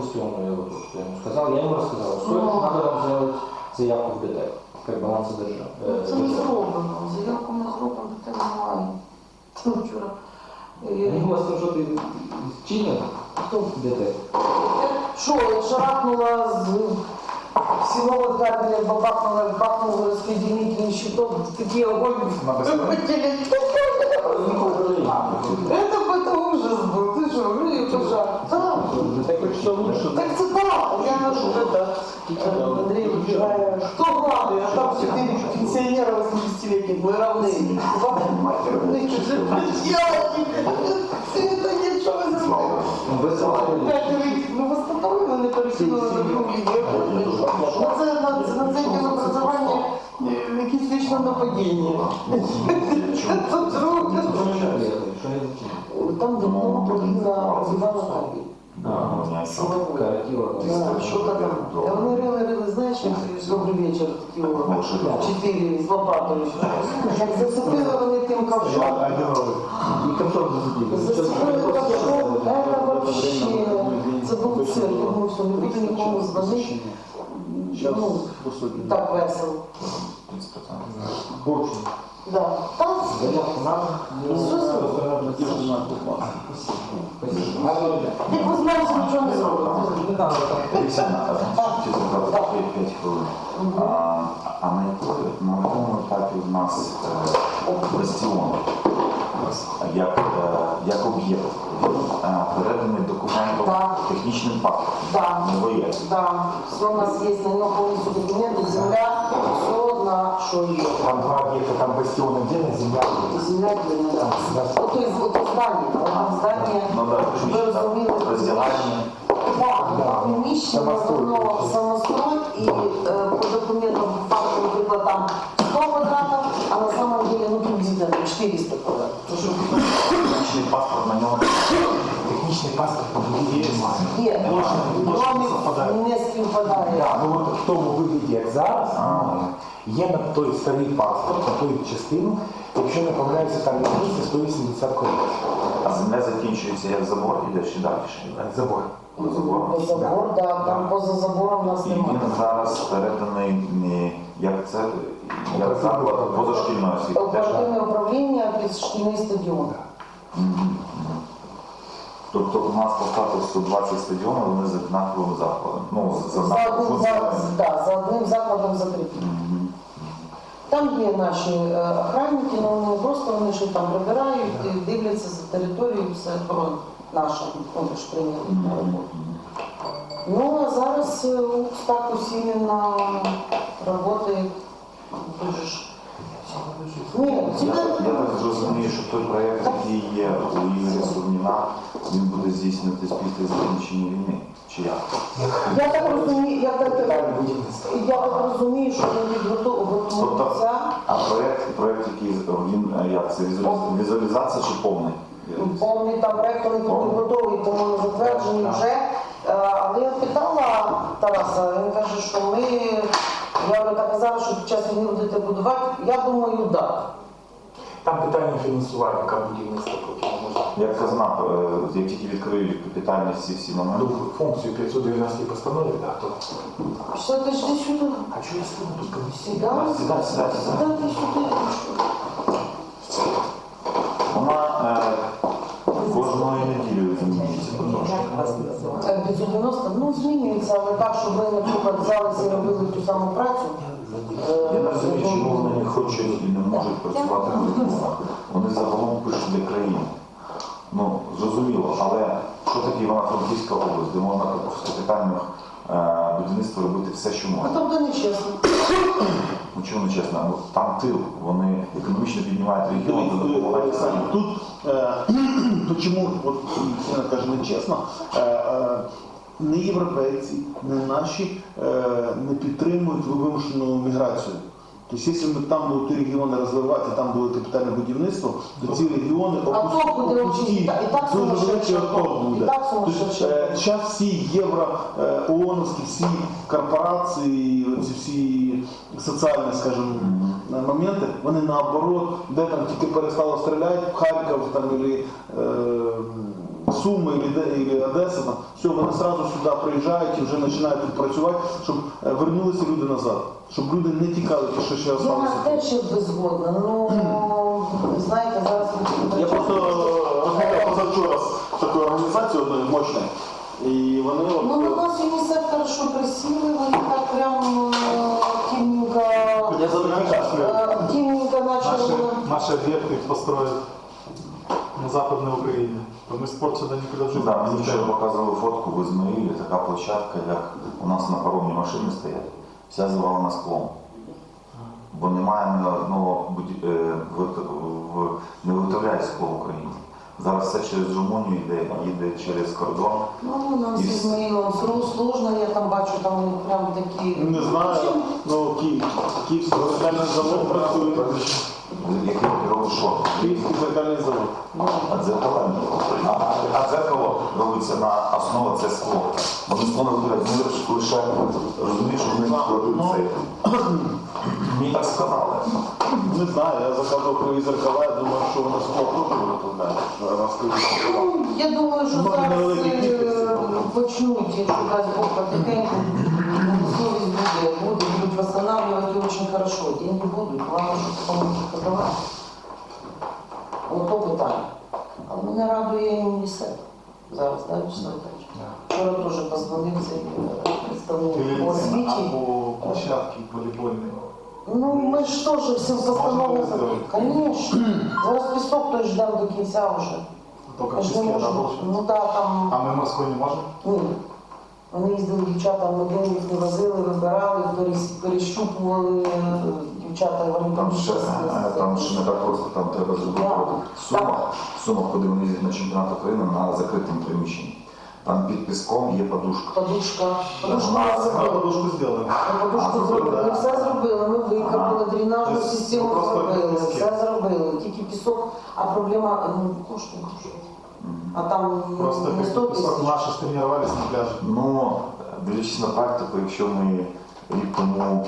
бастиону я ему сказал, я ему рассказал, что Ну. надо вам сделать заявку в ДТЭК, как балансодержа. Ну, э, Це не зроблено. Заявку не зроблено, це немає. Це вчора. Они Е, у вас там что-то чинят? Хто? ДТЭК. Що, як шарахнула з всего кабеля, бабахнула, бахнула распределительный щиток, такие огонь. Это какой-то ужас был, ты что, ну и пожар. Да. ДТЭК что лучше? Так це так, я ж это, э, Андрей, э, что главное, а там четыре пенсионера 80-летних, мы равны. Равны, чужие проделки. Все это нет, что вы забыли. Вы сказали, П'ять рік, ну восстановили, не перекинули на другу лінію. Ну це на це на це образування е, якісь вічне нападіння. Да, що то там. Та вони рили, рили, знаєш, як добрий вечір, такі о, чотири з лопатою. Як засипили вони тим ковшом. І ковшом засудили. Засипили ковшом, это вообще, це був цирк, тому що не буде нікому дзвонити. Ну, так весело. Да. Там ви знаєте, нічого не. А а на якому на якому етапі в нас е, бастіон як, е, як об'єкт Він, переданий документом Так. технічним паспортом? Да. Да, все у нас есть на нем полностью документы, земля, все на что есть. Там два объекта, там бастион отдельно, земля. Земля отдельно, да. Вот, то есть, вот то здание, там здание, Ну ви розуміли, Да, приміщення, воно самострой і е, по документам по факту, наприклад, там 100 квадратів, а на самом деле, ну, приблизительно 400 квадратів. Що паспорт на ньому. Техничный паспорт по другим немає. є, Точно, точно совпадає. не співпадає. Да, ну от в тому вигляді, як зараз, є на той старий паспорт, на ту частину, якщо не помиляюся, там є місце 180 колес. А земля закінчується як забор, іде ще далі. Забор. До забору. Забор, да, там поза забором у нас І немає. він зараз переданий е, як це як заклад позашкільної освіти. Теж? Оперативне управління під шкільний стадіон. Мгм. Тобто у нас по статусу 20 стадіонів, вони з однаковим закладом. Ну, з За одним, за, да, за одним закладом закріплені. Мгм. Там є наші е, охранники, але вони просто вони що там прибирають, і дивляться за територією, все охорона наша, вони ж прийняли на роботу. Ну, а зараз е, УКС так усиленно працює дуже ж. Я, я так зрозумію, що той проєкт, який є у Ігоря Сурніна, він буде здійснюватись після закінчення війни. Чи як? я так розумію, я так, я так розумію, що вони готу- готуються. А проєкт, проєкт який він як це візуаліз- візуалізація чи повний? Повний там проект, вони будуть готові, тому не затверджені вже. Е, Але я питала Тараса, він каже, що ми, я так казала, що під час війни будете будувати. Я думаю, так. Да. Там питання фінансування, яка будівництва поки не може. Як це знав, е, як тільки відкриють капітальні всі всі моменти. Ну, функцію 590 постанови, да, то. Що ти ж ти сюди? А чого я стою тут комісії? Сідай, Сідай, сідай, сідай. сідай ти сюди. Вона е, кожної неділі змінюється потрошки. Е, 590, ну змінюється, але так, щоб ви, наприклад, взялися і робили саму працю. Я не розумію, чому вони не хочуть і не можуть працювати в умовах. Вони загалом пишуть для країни. Ну, зрозуміло, але що таке Івано-Франківська область, де можна по капітальних е, будівництва робити все, що А можна. там то нечесно. Ну чому не чесно? Ну, там тил, вони економічно піднімають регіон, допомагають самі. Тут, е, тут чому, от Кристина каже нечесно, е, е, не європейці, не наші е, не підтримують вимушену міграцію. Тобто, якщо ми там будуть ті регіони розвивати, там буде капітальне будівництво, то ці регіони Отток буде опусті, очень- і так- і так дуже великий отток отток, буде. і так сумасшедший отток. Зараз всі євро, е, ООНовські, всі корпорації, ці всі соціальні, скажімо, моменти, вони наоборот, де там тільки перестало стріляти, в Харків там, или, е, Суми і Де- Одеса, там, все, вони одразу сюди приїжджають і вже починають тут працювати, щоб е, вернулися люди назад, щоб люди не тікали, ті, що ще Я на те, що би згодна, ну знаєте, зараз Я просто розмовляв позавчора з такою організацією одною мощною. І вони от, Ну, на нас ЮНІСЕФ хорошо присіли, вони так прям е, активненько, я за е, активненько Наши, начали. наши объекты построят на Западной Украине. То мы спорт сюда никогда в жизни Да, не мені вчора показували фотку в Ізмаїлі, така площадка, як у нас на паромні машини стоять, вся завалена склом. Бо немає ні одного буді- е, не виготовляє скло в Україні. Зараз все через Румунію йде, їде через кордон. Ну, нам І з с- Ізмаїлом сру- сложно, я там бачу, там них прям такі... не знаю, ну Київ, Київський завод працює. Який робить що? Київський зеркальний завод. А дзеркало, а, а дзеркало робиться на основі це скло. Вони скло не вибирають, вони лише- розуміють, що вони робить це. Мені так сказали. Не знаю, я заказував криві зеркала, я думаю, що вони скло теж криві. Ну, я думаю, що Ну, зараз невеликі е, кількості. почнуть, якщо дасть Бог потихеньку, совість буде, буде, будуть восстанавливать і дуже хорошо. Деньги будуть, главное, щоб потім їх подавати. Ото питання. А мене радує ЮНІСЕФ. Зараз, так, Вячеслав Віталійович? Вчора теж позвонив цей представник по освіті. або площадки волейбольные. Ну, ми ж теж всі постанови. Можемо. Звісно. Зараз пісок той ждемо до кінця вже. Ми да, можемо. получается? Ну так, там. А мы морской не можем? Ні. Вони їздили дівчата, ми один їх не возили, вибирали, перещупували е, дівчата, вони Там ще, е, там ще не так просто, там треба зробити сума, сума, куди вони їздять на чемпіонат України на закритому приміщенні. Там під піском є подушка. Подушка. Подушку Вона- ми Мы зробили. подушку. Ми подушку зробили, ми все зробили, ми викопали, дренажну Тобто систему зробили, все зробили. Тільки пісок, а проблема ну, коштує. А там Просто не 100 как песок тисяч. ж тренировались на пляже. Ну, дивлячись на практику, якщо ми рік тому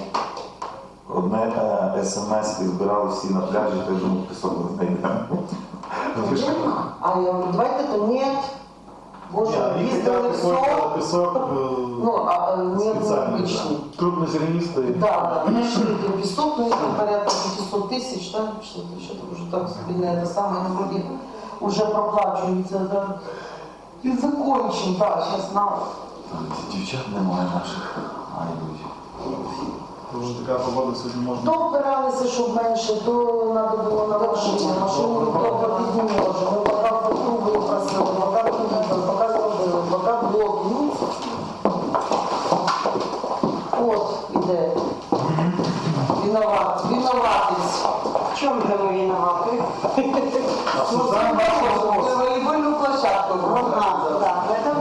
одне е, смс і збирали всі на пляжі, то я думаю, пісок не знайдемо. Ви ж- А я говорю, давайте то нет. Боже, Не, они їздили хотят все. какой-то песок. Ну, э, а э, нет Специальный, необычный. Крупнозернистий. Да, да, нашли эту песок, ну это порядка 500 тысяч, да, что-то, что-то уже так себе на это самое, ну, вроде уже проплачивается, да. И закончим, да, сейчас на... Дівчат немає наших, а йдуть. Уже такая погода сегодня можно. То впиралися, щоб менше, то треба було на машині, машину ніхто платити не може. Ми поки фактуру випросили, поки приїхали, поки зробили, поки блоки, ну. От, іде. Виноват, виноватець. В чем же мы виноваты? Обсуждаем ваш вопрос. Волейбольну площадку. Ага, да, в этом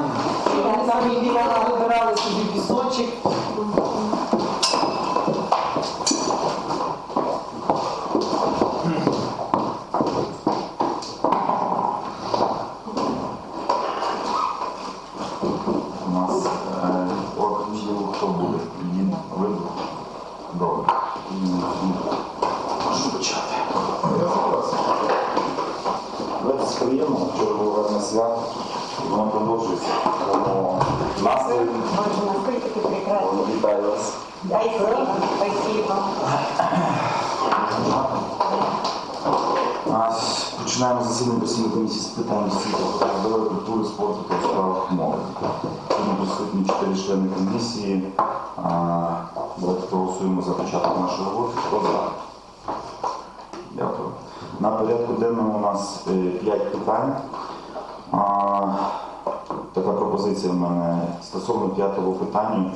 Вони я самі вибирали, вибирали собі пісочок. Вчора було гарне свято, воно продовжується. Тому настрій, вітаю вас. Спасибо, спасибо. Починаємо засідання постійної комісії з питань освіти, здоров'я, культури, спорту та справах молоді. Сьогодні присутні чотири члени комісії. Давайте проголосуємо за початок нашої роботи. Хто за? Дякую. На порядку денному у нас е, п'ять питань. Така пропозиція в мене стосовно п'ятого питання,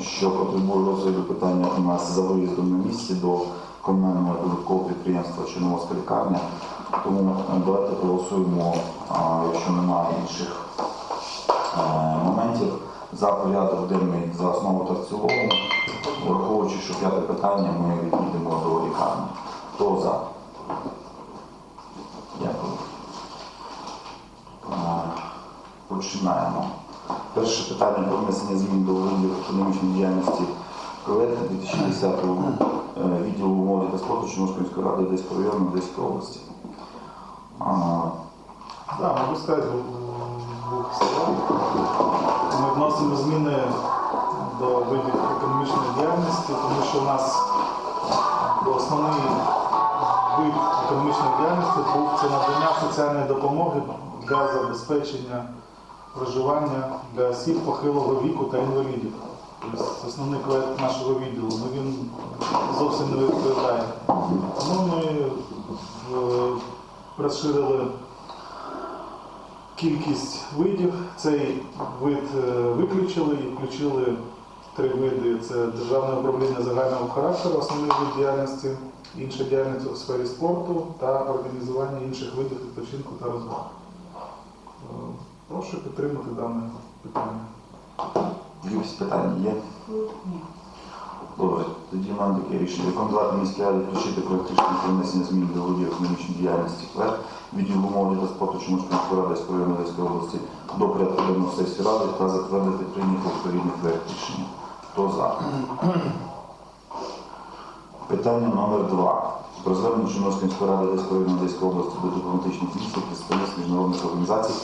що потребує розгляду питання у нас за виїздом на місці до комунального додаткового підприємства Чорноморська лікарня. Тому е, давайте проголосуємо, якщо немає інших е, моментів, за порядок денний за основу та в цілому, враховуючи, що п'яте питання ми відійдемо до лікарні. Хто за? Дякую. Е, Починаємо. Перше питання про внесення змін до виділу економічної діяльності проєкту 2010 року відділу молоді та спорту Чорноморської ради Одеського району Одеської області. А, Да, могу сказать, м, двох сторон. Ми вносимо зміни до видів економічної діяльності, тому що у нас основний вид економічної діяльності був це надання соціальної допомоги для забезпечення проживання для осіб похилого віку та інвалідів. Тобто основний проект нашого відділу, ну він зовсім не відповідає. Тому ми е, розширили кількість видів. Цей вид е, виключили і включили три види. Це державне управління загального характеру, основний вид діяльності, інша діяльність у сфері спорту та організування інших видів відпочинку та розваг. Прошу підтримати дане питання. Якісь питання є? Ні. Добре, тоді маємо таке рішення. Рекомендувати міській раді включити проект рішення про внесення змін до володів економічної діяльності КВЕД, відділу молоді та спорту Чомуської міської ради Спорної Одеської області до порядку денного сесії ради та затвердити прийняти відповідний проект рішення. Хто за? Питання номер два. Про звернення Чорноморської міської ради Одеської області до дипломатичних місій, представництв міжнародних організацій,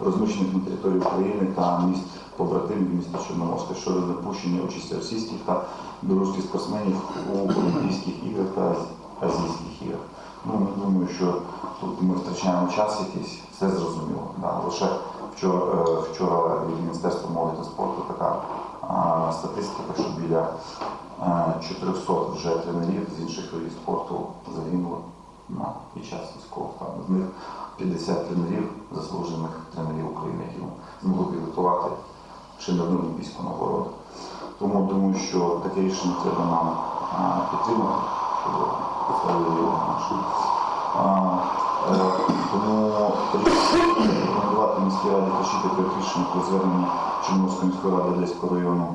розміщених на території України та міст побратимів міста Чорноморська щодо допущення участі російських та білоруських спортсменів у Олімпійських іграх та Азійських іграх. Ну, ми думаю, що тут ми втрачаємо час якийсь, все зрозуміло. Да. Лише вчора, е, вчора від Міністерства молоді та спорту така а, статистика, що біля е, 400 вже тренерів з інших видів спорту загинуло на під час військового стану. З них 50 тренерів, заслужених тренерів України, які змогли підготувати ще не одну олімпійську нагороду. Тому думаю, що таке рішення треба нам підтримати, щоб поставили його е, Тому рекомендувати міській раді проект рішення про звернення Чорноморської міської ради Одеського району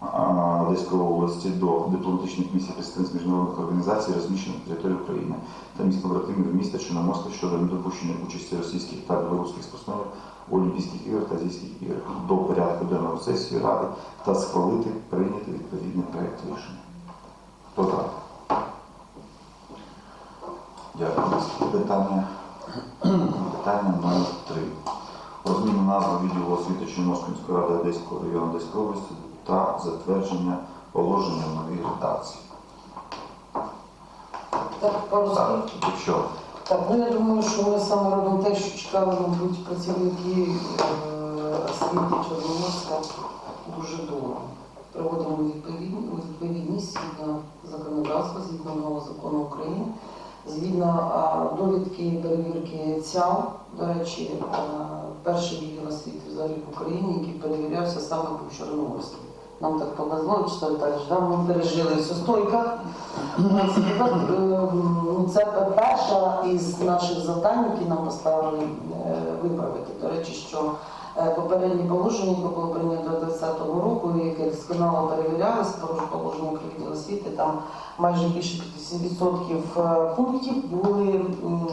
Одеської області до дипломатичних місій представництв міжнародних організацій, розміщених на території України та міст побратимів міста Чорноморська щодо недопущення участі російських та білоруських спортсменів у Олімпійських іграх та Азійських іграх до порядку денного сесії Ради та схвалити прийняти відповідний проект рішення. Хто за? Дякую. Питання, питання номер три. Про зміну назви відділу освіти Чорноморської міської ради Одеського району Одеської області та затвердження положення новій редакції. Так, слів. Так, якщо Так, ну я думаю, що ми саме робимо те, що чекали, мабуть, працівники е, освіти Чорноморська дуже довго. Проводимо відповідні- відповідність згідно законодавства, згідно нового закону України, згідно а, довідки перевірки ЦЯУ, до речі, е, перший відділ освіти взагалі в Україні, який перевірявся саме був Чорноморський. Нам так повезло, Вячеслав так да? ми пережили все стойка. Е, Це перша із наших завдань, які нам поставили е, виправити. До речі, що е, попередні положення, яке було прийнято 2020 року, яке досконало перевірялось, положення там майже більше 50% е, пунктів були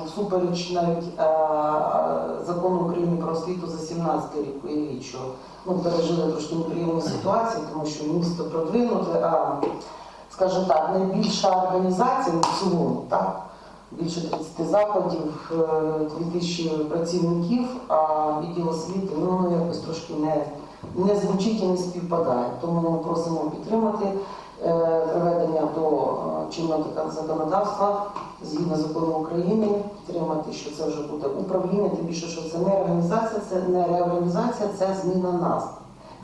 всупереч навіть е, е, закону України про освіту за 17 рік, що ну, пережили трошки неприємну ситуацію, тому що місто продвинуте, а скажімо так, найбільша організація в цілому, так? Більше 30 закладів, е, 2000 працівників, а відділ освіти ну, якось трошки не, не звучить і не співпадає. Тому ми просимо підтримати е, приведення до е, чинного законодавства згідно закону України, підтримати, що це вже буде управління, тим більше, що це не організація, це не реорганізація, це зміна назв.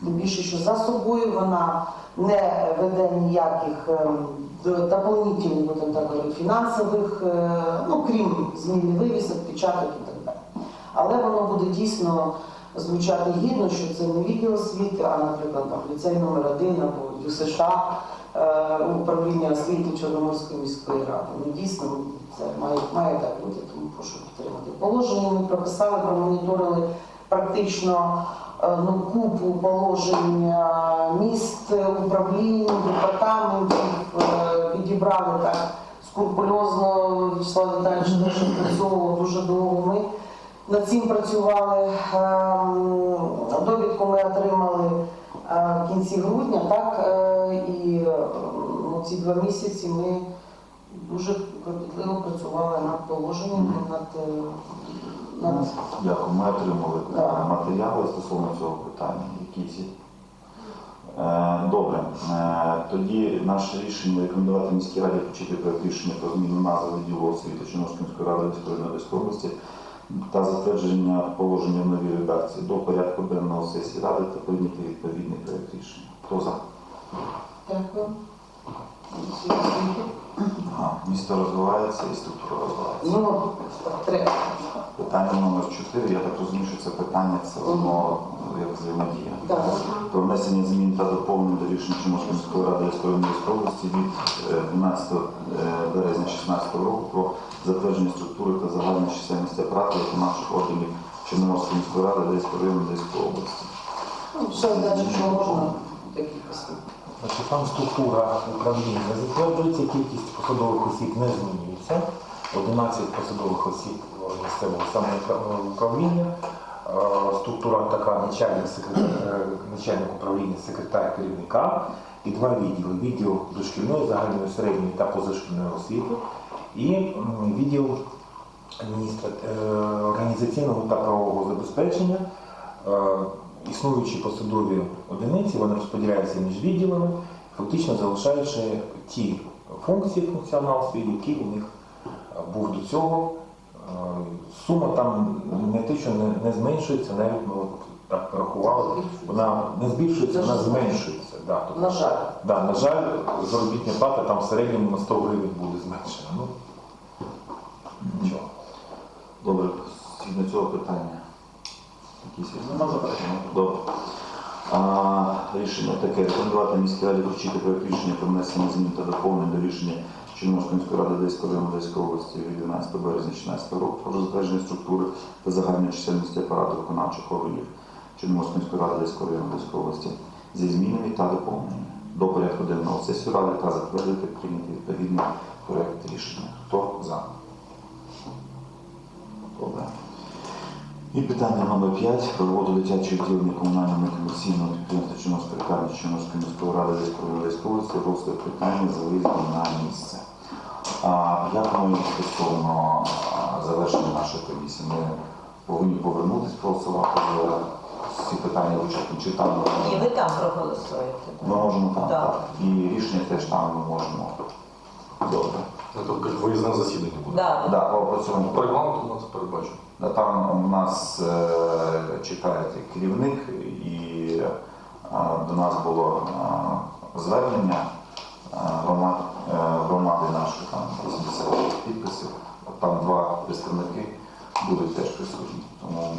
Тим більше, що за собою вона не веде ніяких ем, дополнительних, будемо так говорити, фінансових, е, ну крім зміни вивісок, печаток і так далі. Але воно буде дійсно звучати гідно, що це не відділ освіти, а, наприклад, там, ліцей номер 1 або Е, управління освіти Чорноморської міської ради. Ну, дійсно, це має, має так бути, тому прошу підтримати. Положення ми прописали, промоніторили практично е, ну, купу положення міст, управлінь, департаментів, е, підібрали так скрупульозно, Вячеслав Віталійович теж працював дуже довго. Ми над цим працювали. Ем, Довідку ми отримали е, в кінці грудня, так, е, і е, ну, ці два місяці ми дуже кропітливо працювали над положенням, над е, на- Дякую. Ми отримали е, Так. матеріали стосовно цього питання. Є? Е, Добре. Е, Тоді наше рішення рекомендувати міській раді включити проект рішення про зміну назви відділу освіти Чорноморської міської ради Одеської області та затвердження положення в новій редакції до порядку денного сесії ради та прийняти відповідний проект рішення. Хто за? Дякую. Ага. Місто розвивається і структура розвивається. Ну, треба. Питання номер 4, я так розумію, що це питання це воно як взаємодія. Так. Про внесення змін та доповнень до рішення Чорноморської міської ради Одеської області від е, 12 е, березня 2016 року про затвердження структури та загальної чисельності апарату виконавчих органів Чорноморської міської ради Одеського району Одеської області. Ну, Все далі, що можна, такі посилки. Значить, там структура управління затверджується, кількість посадових осіб не змінюється. 11 посадових осіб місцевого самоуправління. Е, Структура така начальник, секретар, е, начальник управління, секретар керівника і два відділи. Відділ дошкільної, загальної середньої та позашкільної освіти і відділ адміністра... е, організаційного та правового забезпечення. Існуючі посадові одиниці, вони розподіляються між відділами, фактично залишаючи ті функції, функціонал свій, який у них е, був до цього. Е, Сума там не те, що не, не зменшується, навіть ми так порахували, вона не збільшується, вона зменшується. Да, тобто, На жаль. да, на жаль, заробітна плата там в середньому на 100 гривень буде зменшена. Ну, нічого. Добре, згідно цього питання. Якісь? Нема заперечень. Добре. А, рішення таке. Рекомендувати міській раді включити проект рішення про внесення змін та доповнень до рішення Чорноморської ради району Одеської області від 12 березня 2016 року про затвердження структури та загальної чисельності апарату виконавчих органів Чорноморської ради району Одеської області зі змінами та доповненнями до порядку денного сесії ради та затвердити прийняти відповідний проект рішення. Хто за? Добре. І питання номер 5 про роботу дитячого відділення комунального некомерційного підприємства Чорноморської лікарні Чорноморської міської ради Одеської області розгляд питання за виїздом на місце. А, як ми стосовно завершення нашої комісії? Ми повинні повернутися проголосувати за ці питання вичерпні чи там Ні, ви там проголосуєте. ми можемо там, Так. так. І рішення теж там ми можемо. Добре. Це як виїзне засідання буде. Да. Да, по по цьому По регламенту у нас передбачено. Там нас е, чекає керівник, і е, до нас було е, звернення е, громади нашої, там 80 підписів. Там два представники будуть теж присутні. Тому